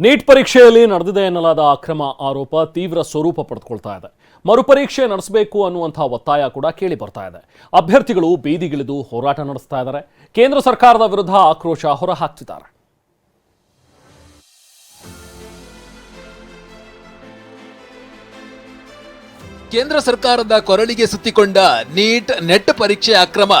Neat ಪರೀಕ್ಷೆಯಲ್ಲಿ ನಡೆದಿದೆ ಎನ್ನಲಾದ ಅಕ್ರಮ ಆರೋಪ ತೀವ್ರ ಸ್ವರೂಪ ಪಡೆದುಕೊಳ್ತಾ ಇದೆ. ಮರುಪರೀಕ್ಷೆ ನಡೆಸಬೇಕು ಅನ್ನುವಂಥ ಒತ್ತಾಯ ಕೂಡ ಕೇಳಿ ಬರ್ತಾ ಇದೆ. ಅಭ್ಯರ್ಥಿಗಳು ಬೀದಿಗಿಳಿದು ಹೋರಾಟ ನಡೆಸ್ತಾ ಇದ್ದಾರೆ. ಕೇಂದ್ರ ಸರ್ಕಾರದ ವಿರುದ್ಧ ಆಕ್ರೋಶ ಹೊರಹಾಕ್ತಿದ್ದಾರೆ. ಕೇಂದ್ರ ಸರ್ಕಾರದ ಕೊರಳಿಗೆ ಸುತ್ತಿಕೊಂಡ ನೀಟ್ ನೆಟ್ ಪರೀಕ್ಷೆ ಅಕ್ರಮ.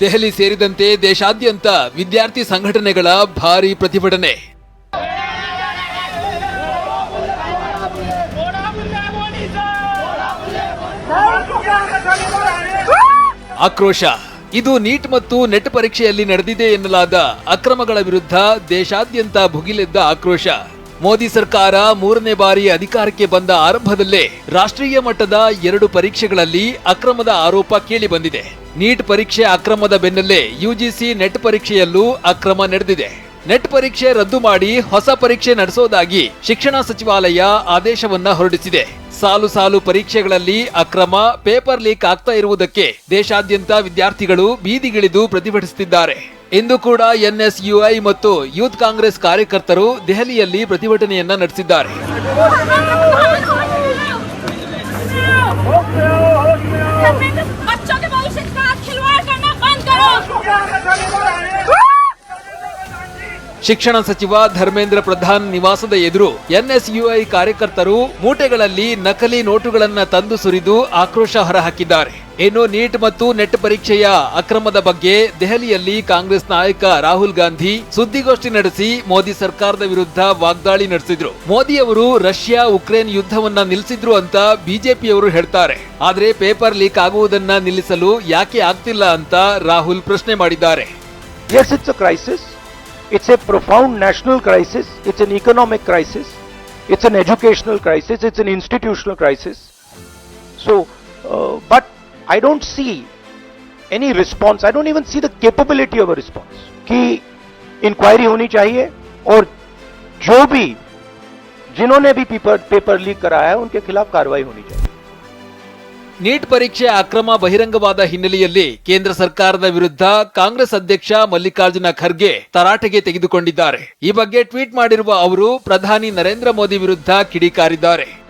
ದೆಹಲಿ ಸೇರಿದಂತೆ ದೇಶಾದ್ಯಂತ ವಿದ್ಯಾರ್ಥಿ ಸಂಘಟನೆಗಳ ಭಾರಿ ಪ್ರತಿಭಟನೆ. ಆಕ್ರೋಶ. ಇದು ನೀಟ್ ಮತ್ತು ನೆಟ್ ಪರೀಕ್ಷೆಯಲ್ಲಿ ನಡೆದಿದೆ ಎನ್ನಲಾದ ಅಕ್ರಮಗಳ ವಿರುದ್ಧ ದೇಶಾದ್ಯಂತ ಭುಗಿಲೆದ್ದ ಆಕ್ರೋಶ. ಮೋದಿ ಸರ್ಕಾರ ಮೂರನೇ ಬಾರಿ ಅಧಿಕಾರಕ್ಕೆ ಬಂದ ಆರಂಭದಲ್ಲೇ ರಾಷ್ಟ್ರೀಯ ಮಟ್ಟದ ಎರಡು ಪರೀಕ್ಷೆಗಳಲ್ಲಿ ಅಕ್ರಮದ ಆರೋಪ ಕೇಳಿ ಬಂದಿದೆ. ನೀಟ್ ಪರೀಕ್ಷೆ ಅಕ್ರಮದ ಬೆನ್ನಲ್ಲೇ ಯುಜಿಸಿ ನೆಟ್ ಪರೀಕ್ಷೆಯಲ್ಲೂ ಅಕ್ರಮ ನಡೆದಿದೆ. ನೆಟ್ ಪರೀಕ್ಷೆ ರದ್ದು ಮಾಡಿ ಹೊಸ ಪರೀಕ್ಷೆ ನಡೆಸೋದಾಗಿ ಶಿಕ್ಷಣ ಸಚಿವಾಲಯ ಆದೇಶವನ್ನ ಹೊರಡಿಸಿದೆ. ಸಾಲು ಸಾಲು ಪರೀಕ್ಷೆಗಳಲ್ಲಿ ಅಕ್ರಮ, ಪೇಪರ್ ಲೀಕ್ ಆಗ್ತಾ ಇರುವುದಕ್ಕೆ ದೇಶಾದ್ಯಂತ ವಿದ್ಯಾರ್ಥಿಗಳು ಬೀದಿಗಿಳಿದು ಪ್ರತಿಭಟಿಸುತ್ತಿದ್ದಾರೆ. ಇಂದು ಕೂಡ ಎನ್ಎಸ್ಯುಐ ಮತ್ತು ಯೂತ್ ಕಾಂಗ್ರೆಸ್ ಕಾರ್ಯಕರ್ತರು ದೆಹಲಿಯಲ್ಲಿ ಪ್ರತಿಭಟನೆಯನ್ನ ನಡೆಸಿದ್ದಾರೆ. ಶಿಕ್ಷಣ ಸಚಿವ ಧರ್ಮೇಂದ್ರ ಪ್ರಧಾನ್ ನಿವಾಸದ ಎದುರು ಎನ್ಎಸ್ಯುಐ ಕಾರ್ಯಕರ್ತರು ಮೂಟೆಗಳಲ್ಲಿ ನಕಲಿ ನೋಟುಗಳನ್ನು ತಂದು ಸುರಿದು ಆಕ್ರೋಶ ಹೊರಹಾಕಿದ್ದಾರೆ. ಇನ್ನು ನೀಟ್ ಮತ್ತು ನೆಟ್ ಪರೀಕ್ಷೆಯ ಅಕ್ರಮದ ಬಗ್ಗೆ ದೆಹಲಿಯಲ್ಲಿ ಕಾಂಗ್ರೆಸ್ ನಾಯಕ ರಾಹುಲ್ ಗಾಂಧಿ ಸುದ್ದಿಗೋಷ್ಠಿ ನಡೆಸಿ ಮೋದಿ ಸರ್ಕಾರದ ವಿರುದ್ಧ ವಾಗ್ದಾಳಿ ನಡೆಸಿದ್ರು. ಮೋದಿ ಅವರು ರಷ್ಯಾ ಉಕ್ರೇನ್ ಯುದ್ಧವನ್ನ ನಿಲ್ಲಿಸಿದ್ರು ಅಂತ ಬಿಜೆಪಿಯವರು ಹೇಳ್ತಾರೆ. ಆದರೆ ಪೇಪರ್ ಲೀಕ್ ಆಗುವುದನ್ನ ನಿಲ್ಲಿಸಲು ಯಾಕೆ ಆಗ್ತಿಲ್ಲ ಅಂತ ರಾಹುಲ್ ಪ್ರಶ್ನೆ ಮಾಡಿದ್ದಾರೆ. It's a profound national crisis it's an national crisis it's an economic crisis is an institutional crisis so institutional crisis. So, uh, but I don't see any response. I don't even see the capability of a response. कि inquiry होनी चाहिए और जो भी जिन्होंने भी paper paper leak कराया है उनके खिलाफ कार्रवाई होनी चाहिए ನೀಟ್ ಪರೀಕ್ಷೆ ಅಕ್ರಮ ಬಹಿರಂಗವಾದ ಹಿನ್ನೆಲೆಯಲ್ಲಿ ಕೇಂದ್ರ ಸರ್ಕಾರದ ವಿರುದ್ಧ ಕಾಂಗ್ರೆಸ್ ಅಧ್ಯಕ್ಷ ಮಲ್ಲಿಕಾರ್ಜುನ ಖರ್ಗೆ ತರಾಟೆಗೆ ತೆಗೆದುಕೊಂಡಿದ್ದಾರೆ ಈ ಬಗ್ಗೆ ಟ್ವೀಟ್ ಮಾಡಿರುವ ಅವರು ಪ್ರಧಾನಿ ನರೇಂದ್ರ ಮೋದಿ ವಿರುದ್ಧ ಕಿಡಿಕಾರಿದ್ದಾರೆ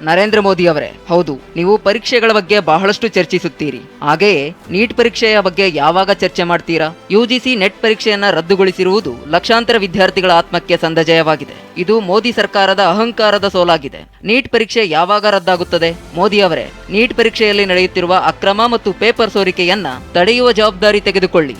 ನರೇಂದ್ರ ಮೋದಿ ಅವರೇ ಹೌದು ನೀವು ಪರೀಕ್ಷೆಗಳ ಬಗ್ಗೆ ಬಹಳಷ್ಟು ಚರ್ಚಿಸುತ್ತೀರಿ. ಹಾಗೆಯೇ ನೀಟ್ ಪರೀಕ್ಷೆಯ ಬಗ್ಗೆ ಯಾವಾಗ ಚರ್ಚೆ ಮಾಡ್ತೀರಾ? ಯುಜಿಸಿ ನೆಟ್ ಪರೀಕ್ಷೆಯನ್ನ ರದ್ದುಗೊಳಿಸಿರುವುದು ಲಕ್ಷಾಂತರ ವಿದ್ಯಾರ್ಥಿಗಳ ಆತ್ಮಕ್ಕೆ ಸಂದಜಯವಾಗಿದೆ ಇದು ಮೋದಿ ಸರ್ಕಾರದ ಅಹಂಕಾರದ ಸೋಲಾಗಿದೆ. ನೀಟ್ ಪರೀಕ್ಷೆ ಯಾವಾಗ ರದ್ದಾಗುತ್ತದೆ? ಮೋದಿ ಅವರೇ ನೀಟ್ ಪರೀಕ್ಷೆಯಲ್ಲಿ ನಡೆಯುತ್ತಿರುವ ಅಕ್ರಮ ಮತ್ತು ಪೇಪರ್ ಸೋರಿಕೆಯನ್ನ ತಡೆಯುವ ಜವಾಬ್ದಾರಿ ತೆಗೆದುಕೊಳ್ಳಿ.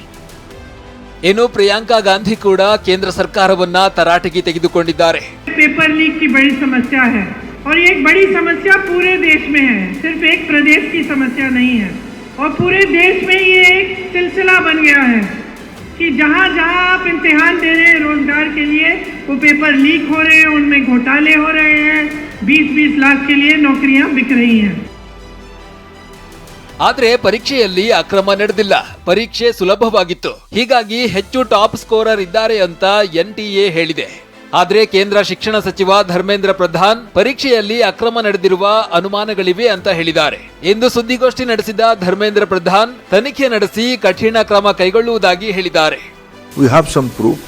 ಏನು ಪ್ರಿಯಾಂಕಾ ಗಾಂಧಿ ಕೂಡ ಕೇಂದ್ರ ಸರ್ಕಾರವನ್ನ ತರಾಟೆಗೆ ತೆಗೆದುಕೊಂಡಿದ್ದಾರೆ. ಪೇಪರ್ ಲೀಕ್ ಬಳಿ ಸಮಸ್ಯೆ और ये एक बड़ी समस्या पूरे देश में है सिर्फ एक प्रदेश की समस्या नहीं है और पूरे देश में ये एक सिलसिला बन गया है कि जहाँ जहाँ आप इम्तिहान दे रहे हैं रोजगार के लिए वो पेपर लीक हो रहे हैं उनमें घोटाले हो रहे हैं बीस बीस लाख के लिए नौकरियां बिक रही हैं ಆದ್ರೆ ಪರೀಕ್ಷೆಯಲ್ಲಿ ಅಕ್ರಮ ನಡೆದಿಲ್ಲ ಪರೀಕ್ಷೆ ಸುಲಭವಾಗಿತ್ತು ಹೀಗಾಗಿ ಹೆಚ್ಚು ಟಾಪ್ ಸ್ಕೋರರ್ ಇದ್ದಾರೆ ಅಂತ ಎನ್ಟಿಎ ಹೇಳಿದೆ ಆದ್ರೆ ಕೇಂದ್ರ ಶಿಕ್ಷಣ ಸಚಿವ ಧರ್ಮೇಂದ್ರ ಪ್ರಧಾನ್ ಪರೀಕ್ಷೆಯಲ್ಲಿ ಅಕ್ರಮ ನಡೆದಿರುವ ಅನುಮಾನಗಳಿವೆ ಅಂತ ಹೇಳಿದ್ದಾರೆ ಎಂದು ಸುದ್ದಿಗೋಷ್ಠಿ ನಡೆಸಿದ ಧರ್ಮೇಂದ್ರ ಪ್ರಧಾನ್ ತನಿಖೆ ನಡೆಸಿ ಕಠಿಣ ಕ್ರಮ ಕೈಗೊಳ್ಳುವುದಾಗಿ ಹೇಳಿದ್ದಾರೆ we have some proof,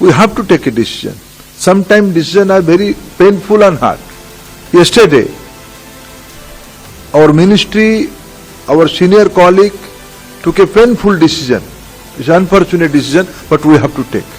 we have to take a decision. Sometimes decisions are very painful and hard. Yesterday, our ministry, our senior colleague took a painful decision. It's an unfortunate decision, but we have to take.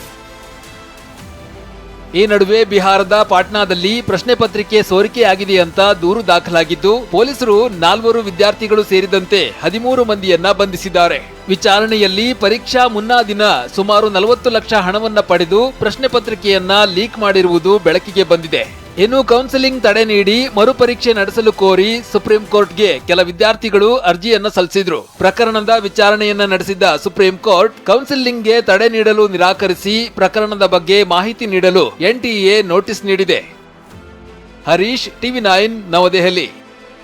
ಈ ನಡುವೆ ಬಿಹಾರದ ಪಾಟ್ನಾದಲ್ಲಿ ಪ್ರಶ್ನೆ ಪತ್ರಿಕೆ ಸೋರಿಕೆಯಾಗಿದೆ ಅಂತ ದೂರು ದಾಖಲಾಗಿದ್ದು, ಪೊಲೀಸರು ನಾಲ್ವರು ವಿದ್ಯಾರ್ಥಿಗಳು ಸೇರಿದಂತೆ ಹದಿಮೂರು ಮಂದಿಯನ್ನ ಬಂಧಿಸಿದ್ದಾರೆ. ವಿಚಾರಣೆಯಲ್ಲಿ ಪರೀಕ್ಷಾ ಮುನ್ನಾ ದಿನ ಸುಮಾರು ನಲವತ್ತು ಲಕ್ಷ ಹಣವನ್ನ ಪಡೆದು ಪ್ರಶ್ನೆ ಪತ್ರಿಕೆಯನ್ನ ಲೀಕ್ ಮಾಡಿರುವುದು ಬೆಳಕಿಗೆ ಬಂದಿದೆ. ಇನ್ನು ಕೌನ್ಸಿಲಿಂಗ್ ತಡೆ ನೀಡಿ ಮರುಪರೀಕ್ಷೆ ನಡೆಸಲು ಕೋರಿ ಸುಪ್ರೀಂ ಕೋರ್ಟ್ಗೆ ಕೆಲ ವಿದ್ಯಾರ್ಥಿಗಳು ಅರ್ಜಿಯನ್ನ ಸಲ್ಲಿಸಿದ್ರು. ಪ್ರಕರಣದ ವಿಚಾರಣೆಯನ್ನ ನಡೆಸಿದ್ದ ಸುಪ್ರೀಂ ಕೋರ್ಟ್ ಕೌನ್ಸಿಲಿಂಗ್ಗೆ ತಡೆ ನೀಡಲು ನಿರಾಕರಿಸಿ ಪ್ರಕರಣದ ಬಗ್ಗೆ ಮಾಹಿತಿ ನೀಡಲು ಎನ್ಟಿಎ ನೋಟಿಸ್ ನೀಡಿದೆ. Harish, TV nine, Navadehali.